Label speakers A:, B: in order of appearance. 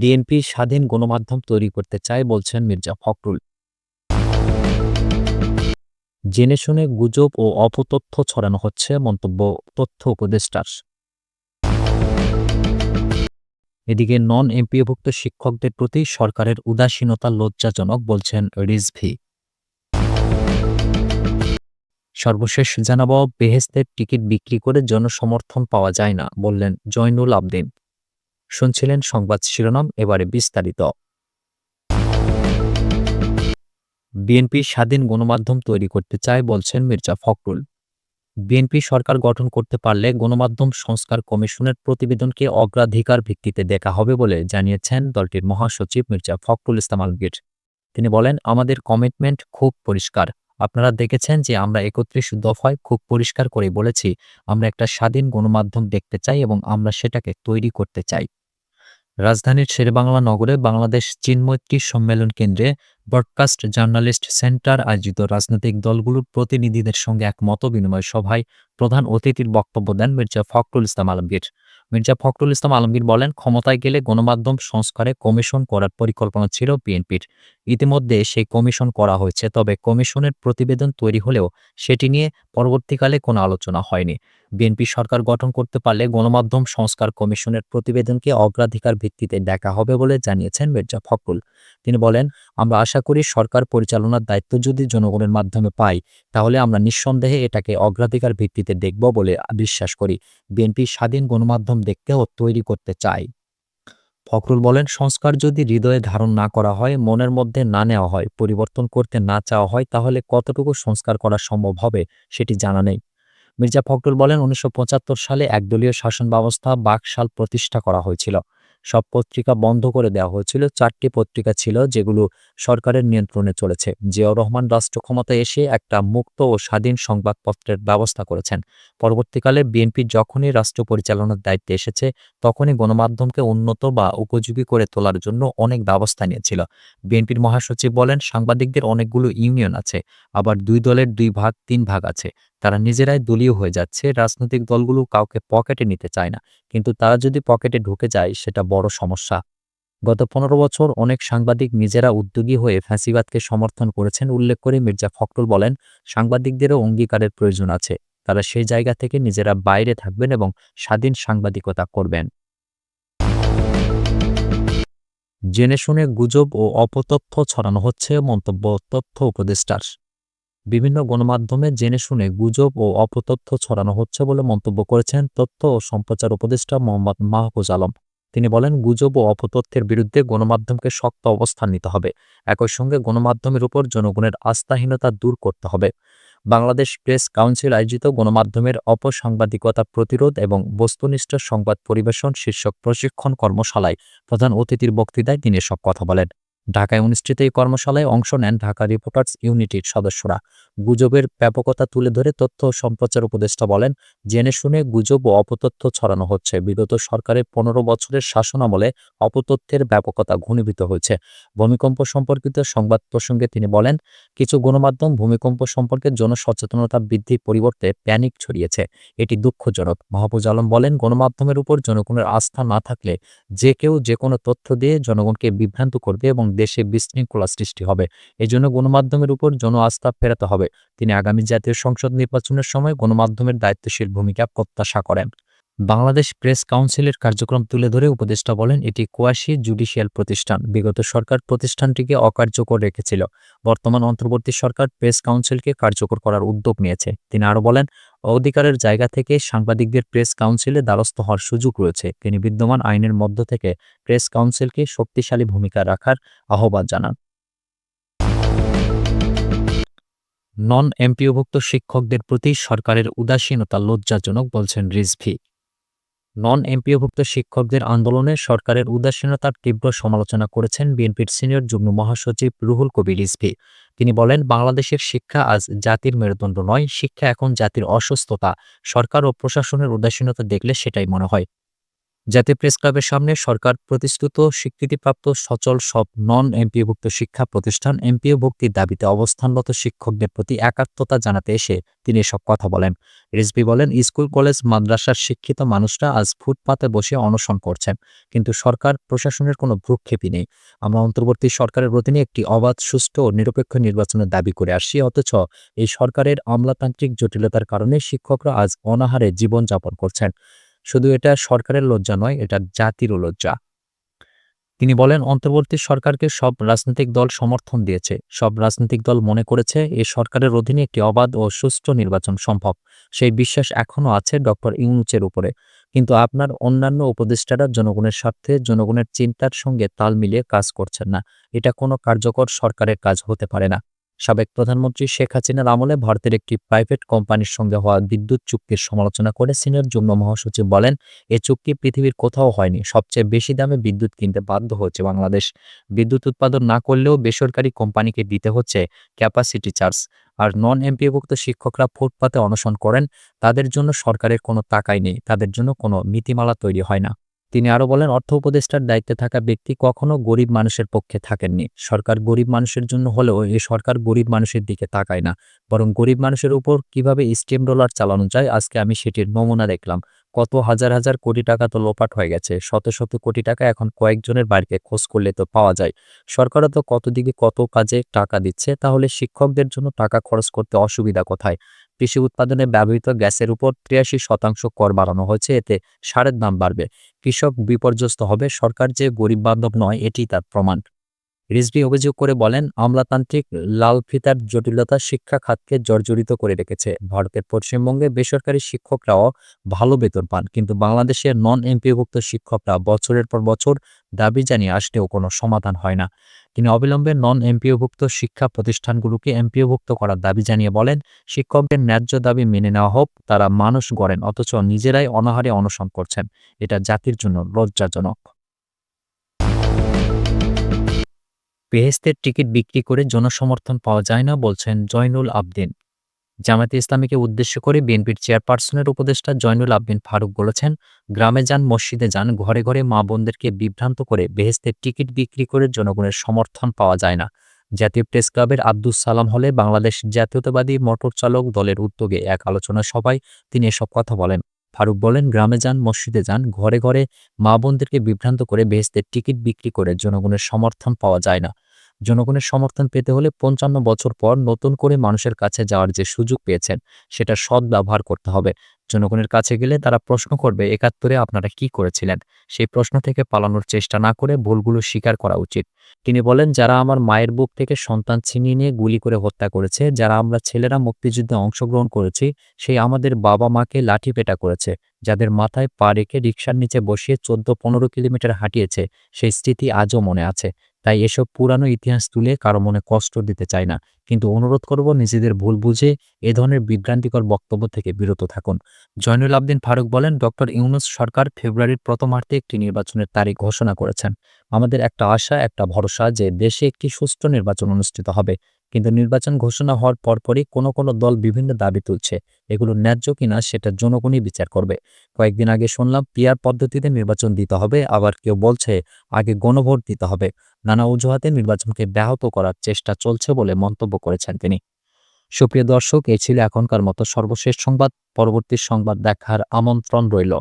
A: DNP স্বাধীন গণমাধ্যম তৈরি করতে চায় বলছেন মির্জা ফখরুল জেনে শুনে গুজব ও অপতথ্য ছড়ানো হচ্ছে মন্তব্য তথ্য উপদেষ্টার এদিকে নন এমপিভুক্ত শিক্ষকদের প্রতি সরকারের উদাসীনতা লজ্জাজনক বলছেন রিজভি সর্বশেষ জানাব বেহেস্তের টিকিট বিক্রি করে জনসমর্থন পাওয়া যায় না বললেন জয়নুল আবদিন শুনছিলেন সংবাদ শিরোনাম এবারে বিস্তারিত বিএনপি স্বাধীন গণমাধ্যম তৈরি করতে চায় বলছেন মির্জা ফখরুল বিএনপি সরকার গঠন করতে পারলে গণমাধ্যম সংস্কার কমিশনের প্রতিবেদনকে অগ্রাধিকার ভিত্তিতে দেখা হবে বলে জানিয়েছেন দলটির মহাসচিব মির্জা ফখরুল ইসলাম আলমগীর তিনি বলেন আমাদের কমিটমেন্ট খুব পরিষ্কার আপনারা দেখেছেন যে আমরা একত্রিশ দফায় খুব পরিষ্কার করে বলেছি আমরা একটা স্বাধীন গণমাধ্যম দেখতে চাই এবং আমরা সেটাকে তৈরি করতে চাই রাজধানীর শেরবাংলা নগরে বাংলাদেশ চীন মৈত্রী সম্মেলন কেন্দ্রে ব্রডকাস্ট জার্নালিস্ট সেন্টার আয়োজিত রাজনৈতিক দলগুলোর প্রতিনিধিদের সঙ্গে এক মত বিনিময় সভায় প্রধান অতিথির বক্তব্য দেন মির্জা ফখরুল ইসলাম আলমগীর মির্জা ফখরুল ইসলাম আলমগীর বলেন ক্ষমতায় গেলে গণমাধ্যম সংস্কারে কমিশন করার পরিকল্পনা ছিল বিএনপির ইতিমধ্যে সেই কমিশন করা হয়েছে তবে কমিশনের প্রতিবেদন তৈরি হলেও সেটি নিয়ে পরবর্তীকালে কোনো আলোচনা হয়নি বিএনপি সরকার গঠন করতে পারলে গণমাধ্যম সংস্কার কমিশনের প্রতিবেদনকে অগ্রাধিকার ভিত্তিতে দেখা হবে বলে জানিয়েছেন মির্জা ফখরুল তিনি বলেন আমরা আশা আশা করি সরকার পরিচালনার দায়িত্ব যদি জনগণের মাধ্যমে পাই তাহলে আমরা নিঃসন্দেহে এটাকে অগ্রাধিকার ভিত্তিতে দেখব বলে বিশ্বাস করি বিএনপি স্বাধীন গণমাধ্যম দেখতেও তৈরি করতে চায় ফখরুল বলেন সংস্কার যদি হৃদয়ে ধারণ না করা হয় মনের মধ্যে না নেওয়া হয় পরিবর্তন করতে না চাওয়া হয় তাহলে কতটুকু সংস্কার করা সম্ভব হবে সেটি জানা নেই মির্জা ফখরুল বলেন উনিশশো সালে একদলীয় শাসন ব্যবস্থা বাকশাল প্রতিষ্ঠা করা হয়েছিল সব পত্রিকা বন্ধ করে দেওয়া হয়েছিল চারটি পত্রিকা ছিল যেগুলো সরকারের নিয়ন্ত্রণে চলেছে জিয়াউর রহমান রাষ্ট্র ক্ষমতায় এসে একটা মুক্ত ও স্বাধীন সংবাদপত্রের ব্যবস্থা করেছেন পরবর্তীকালে বিএনপি যখনই রাষ্ট্র পরিচালনার দায়িত্বে এসেছে তখনই গণমাধ্যমকে উন্নত বা উপযোগী করে তোলার জন্য অনেক ব্যবস্থা নিয়েছিল বিএনপির মহাসচিব বলেন সাংবাদিকদের অনেকগুলো ইউনিয়ন আছে আবার দুই দলের দুই ভাগ তিন ভাগ আছে তারা নিজেরাই দলীয় হয়ে যাচ্ছে রাজনৈতিক দলগুলো কাউকে পকেটে নিতে চায় না কিন্তু তারা যদি পকেটে ঢুকে যায় সেটা বড় সমস্যা গত পনেরো বছর অনেক সাংবাদিক নিজেরা উদ্যোগী হয়ে ফ্যাসিবাদকে সমর্থন করেছেন উল্লেখ করে মির্জা ফখরুল বলেন সাংবাদিকদেরও অঙ্গীকারের প্রয়োজন আছে তারা সেই জায়গা থেকে নিজেরা বাইরে থাকবেন এবং স্বাধীন সাংবাদিকতা করবেন জেনে শুনে গুজব ও অপতথ্য ছড়ানো হচ্ছে মন্তব্য তথ্য উপদেষ্টার বিভিন্ন গণমাধ্যমে জেনে শুনে গুজব ও অপতথ্য ছড়ানো হচ্ছে বলে মন্তব্য করেছেন তথ্য ও সম্প্রচার উপদেষ্টা মোহাম্মদ মাহফুজ আলম তিনি বলেন গুজব ও অপতথ্যের বিরুদ্ধে গণমাধ্যমকে শক্ত অবস্থান নিতে হবে একই সঙ্গে গণমাধ্যমের উপর জনগণের আস্থাহীনতা দূর করতে হবে বাংলাদেশ প্রেস কাউন্সিল আয়োজিত গণমাধ্যমের অপসাংবাদিকতা প্রতিরোধ এবং বস্তুনিষ্ঠ সংবাদ পরিবেশন শীর্ষক প্রশিক্ষণ কর্মশালায় প্রধান অতিথির বক্তৃতায় তিনি সব কথা বলেন ঢাকায় অনুষ্ঠিত এই কর্মশালায় অংশ নেন ঢাকা রিপোর্টার্স ইউনিটির সদস্যরা গুজবের ব্যাপকতা তুলে ধরে তথ্য সম্প্রচার উপদেষ্টা বলেন জেনে শুনে গুজব ও অপতথ্য ছড়ানো হচ্ছে বিগত সরকারের পনেরো বছরের শাসনামলে অপতথ্যের ব্যাপকতা ঘনীভূত হয়েছে ভূমিকম্প সম্পর্কিত সংবাদ প্রসঙ্গে তিনি বলেন কিছু গণমাধ্যম ভূমিকম্প সম্পর্কে জনসচেতনতা বৃদ্ধির পরিবর্তে প্যানিক ছড়িয়েছে এটি দুঃখজনক মাহবুজ আলম বলেন গণমাধ্যমের উপর জনগণের আস্থা না থাকলে যে কেউ যে কোনো তথ্য দিয়ে জনগণকে বিভ্রান্ত করবে এবং দেশে বিশৃঙ্খলা সৃষ্টি হবে এজন্য গণমাধ্যমের উপর জন আস্থা ফেরাতে হবে তিনি আগামী জাতীয় সংসদ নির্বাচনের সময় গণমাধ্যমের দায়িত্বশীল ভূমিকা প্রত্যাশা করেন বাংলাদেশ প্রেস কাউন্সিলের কার্যক্রম তুলে ধরে উপদেষ্টা বলেন এটি কোয়াশি জুডিশিয়াল প্রতিষ্ঠান বিগত সরকার প্রতিষ্ঠানটিকে অকার্যকর রেখেছিল বর্তমান অন্তর্বর্তী সরকার প্রেস কাউন্সিলকে কার্যকর করার উদ্যোগ নিয়েছে তিনি আরও বলেন অধিকারের জায়গা থেকে সাংবাদিকদের প্রেস কাউন্সিলে দ্বারস্থ হওয়ার সুযোগ রয়েছে তিনি বিদ্যমান আইনের মধ্য থেকে প্রেস কাউন্সিলকে শক্তিশালী ভূমিকা রাখার আহ্বান জানান নন এমপিওভুক্ত শিক্ষকদের প্রতি সরকারের উদাসীনতা লজ্জাজনক বলছেন রিজভি নন এমপিওভুক্ত শিক্ষকদের আন্দোলনে সরকারের উদাসীনতার তীব্র সমালোচনা করেছেন বিএনপির সিনিয়র যুগ্ম মহাসচিব রুহুল কবির রিজভি তিনি বলেন বাংলাদেশের শিক্ষা আজ জাতির মেরুদণ্ড নয় শিক্ষা এখন জাতির অসুস্থতা সরকার ও প্রশাসনের উদাসীনতা দেখলে সেটাই মনে হয় জাতীয় প্রেস ক্লাবের সামনে সরকার প্রতিষ্ঠিত স্বীকৃতিপ্রাপ্ত সচল সব নন এমপিওভুক্ত শিক্ষা প্রতিষ্ঠান এমপিও ভুক্তির দাবিতে অবস্থানরত শিক্ষকদের প্রতি একাত্মতা জানাতে এসে তিনি এসব কথা বলেন রিজবি বলেন স্কুল কলেজ মাদ্রাসার শিক্ষিত মানুষরা আজ ফুটপাতে বসে অনশন করছেন কিন্তু সরকার প্রশাসনের কোনো ভ্রুক্ষেপই নেই আমরা অন্তর্বর্তী সরকারের অধীনে একটি অবাধ সুষ্ঠু ও নিরপেক্ষ নির্বাচনের দাবি করে আসছি অথচ এই সরকারের আমলাতান্ত্রিক জটিলতার কারণে শিক্ষকরা আজ অনাহারে জীবনযাপন করছেন শুধু এটা সরকারের লজ্জা নয় এটা জাতিরও লজ্জা তিনি বলেন অন্তর্বর্তী সরকারকে সব রাজনৈতিক দল সমর্থন দিয়েছে সব রাজনৈতিক দল মনে করেছে এ সরকারের অধীনে একটি অবাধ ও সুষ্ঠু নির্বাচন সম্ভব সেই বিশ্বাস এখনও আছে ডক্টর ইউনুচের উপরে কিন্তু আপনার অন্যান্য উপদেষ্টারা জনগণের স্বার্থে জনগণের চিন্তার সঙ্গে তাল মিলিয়ে কাজ করছেন না এটা কোনো কার্যকর সরকারের কাজ হতে পারে না সাবেক প্রধানমন্ত্রী শেখ হাসিনার আমলে ভারতের একটি প্রাইভেট কোম্পানির সঙ্গে হওয়া বিদ্যুৎ চুক্তির সমালোচনা করে সিনিয়র যুগ্ম মহাসচিব বলেন এ চুক্তি পৃথিবীর কোথাও হয়নি সবচেয়ে বেশি দামে বিদ্যুৎ কিনতে বাধ্য হচ্ছে বাংলাদেশ বিদ্যুৎ উৎপাদন না করলেও বেসরকারি কোম্পানিকে দিতে হচ্ছে ক্যাপাসিটি চার্জ আর নন এমপিভুক্ত শিক্ষকরা ফুটপাতে অনশন করেন তাদের জন্য সরকারের কোনো টাকাই নেই তাদের জন্য কোনো নীতিমালা তৈরি হয় না তিনি আরও বলেন অর্থ উপদেষ্টার দায়িত্বে থাকা ব্যক্তি কখনো গরিব মানুষের পক্ষে থাকেননি সরকার গরিব মানুষের জন্য হলেও এই সরকার গরিব মানুষের দিকে তাকায় না বরং গরিব মানুষের উপর কিভাবে স্টিম রোলার চালানো যায় আজকে আমি সেটির নমুনা দেখলাম কত হাজার হাজার কোটি টাকা তো লোপাট হয়ে গেছে শত শত কোটি টাকা এখন কয়েকজনের বাড়িতে খোঁজ করলে তো পাওয়া যায় সরকারও তো কত দিকে কত কাজে টাকা দিচ্ছে তাহলে শিক্ষকদের জন্য টাকা খরচ করতে অসুবিধা কোথায় কৃষি উৎপাদনে ব্যবহৃত গ্যাসের উপর তিরাশি শতাংশ কর বাড়ানো হয়েছে এতে সারের দাম বাড়বে কৃষক বিপর্যস্ত হবে সরকার যে গরিব বান্ধব নয় এটি তার প্রমাণ রিজভি অভিযোগ করে বলেন আমলাতান্ত্রিক লাল ফিতার জটিলতা শিক্ষা খাতকে জর্জরিত করে রেখেছে ভারতের পশ্চিমবঙ্গে বেসরকারি শিক্ষকরাও ভালো বেতন পান কিন্তু বাংলাদেশের নন এমপিভুক্ত শিক্ষকরা বছরের পর বছর দাবি জানিয়ে আসলেও কোনো সমাধান হয় না তিনি অবিলম্বে নন এমপিওভুক্ত শিক্ষা প্রতিষ্ঠানগুলোকে এমপিওভুক্ত করার দাবি জানিয়ে বলেন শিক্ষকদের ন্যায্য দাবি মেনে নেওয়া হোক তারা মানুষ গড়েন অথচ নিজেরাই অনাহারে অনশন করছেন এটা জাতির জন্য লজ্জাজনক বেহেস্তের টিকিট বিক্রি করে জনসমর্থন পাওয়া যায় না বলছেন জয়নুল আবদিন জামাতে ইসলামীকে উদ্দেশ্য করে বিএনপির চেয়ারপারসনের উপদেষ্টা জয়নুল আবদিন ফারুক বলেছেন গ্রামে যান মসজিদে যান ঘরে ঘরে মা বোনদেরকে বিভ্রান্ত করে বেহেস্তের টিকিট বিক্রি করে জনগণের সমর্থন পাওয়া যায় না জাতীয় প্রেস ক্লাবের আব্দুল সালাম হলে বাংলাদেশ জাতীয়তাবাদী মোটর চালক দলের উদ্যোগে এক আলোচনা সভায় তিনি এসব কথা বলেন ফারুক বলেন গ্রামে যান মসজিদে যান ঘরে ঘরে মা বোনদেরকে বিভ্রান্ত করে বেহেস্তের টিকিট বিক্রি করে জনগণের সমর্থন পাওয়া যায় না জনগণের সমর্থন পেতে হলে পঞ্চান্ন বছর পর নতুন করে মানুষের কাছে যাওয়ার যে সুযোগ পেয়েছেন সেটা সদ্ব্যবহার করতে হবে জনগণের কাছে গেলে তারা প্রশ্ন করবে একাত্তরে আপনারা কি করেছিলেন সেই প্রশ্ন থেকে পালানোর চেষ্টা না করে ভুলগুলো স্বীকার করা উচিত তিনি বলেন যারা আমার মায়ের বুক থেকে সন্তান ছিনিয়ে নিয়ে গুলি করে হত্যা করেছে যারা আমরা ছেলেরা মুক্তিযুদ্ধে অংশগ্রহণ করেছি সেই আমাদের বাবা মাকে লাঠি পেটা করেছে যাদের মাথায় পা রেখে রিক্সার নিচে বসিয়ে চোদ্দ পনেরো কিলোমিটার হাঁটিয়েছে সেই স্মৃতি আজও মনে আছে তাই এসব পুরানো ইতিহাস তুলে কারো মনে কষ্ট দিতে চাই না কিন্তু অনুরোধ করব নিজেদের ভুল বুঝে এ ধরনের বিভ্রান্তিকর বক্তব্য থেকে বিরত থাকুন জয়নুল আবদিন ফারুক বলেন ডক্টর ইউনুস সরকার ফেব্রুয়ারির প্রথমার্ধে একটি নির্বাচনের তারিখ ঘোষণা করেছেন আমাদের একটা আশা একটা ভরসা যে দেশে একটি সুষ্ঠু নির্বাচন অনুষ্ঠিত হবে কিন্তু নির্বাচন ঘোষণা হওয়ার পরপরই কোনো কোনো দল বিভিন্ন দাবি তুলছে এগুলো ন্যায্য কিনা সেটা জনগণই বিচার করবে কয়েকদিন আগে শুনলাম পিয়ার পদ্ধতিতে নির্বাচন দিতে হবে আবার কেউ বলছে আগে গণভোট দিতে হবে নানা অজুহাতে নির্বাচনকে ব্যাহত করার চেষ্টা চলছে বলে মন্তব্য করেছেন তিনি সুপ্রিয় দর্শক এ ছিল এখনকার মতো সর্বশেষ সংবাদ পরবর্তী সংবাদ দেখার আমন্ত্রণ রইল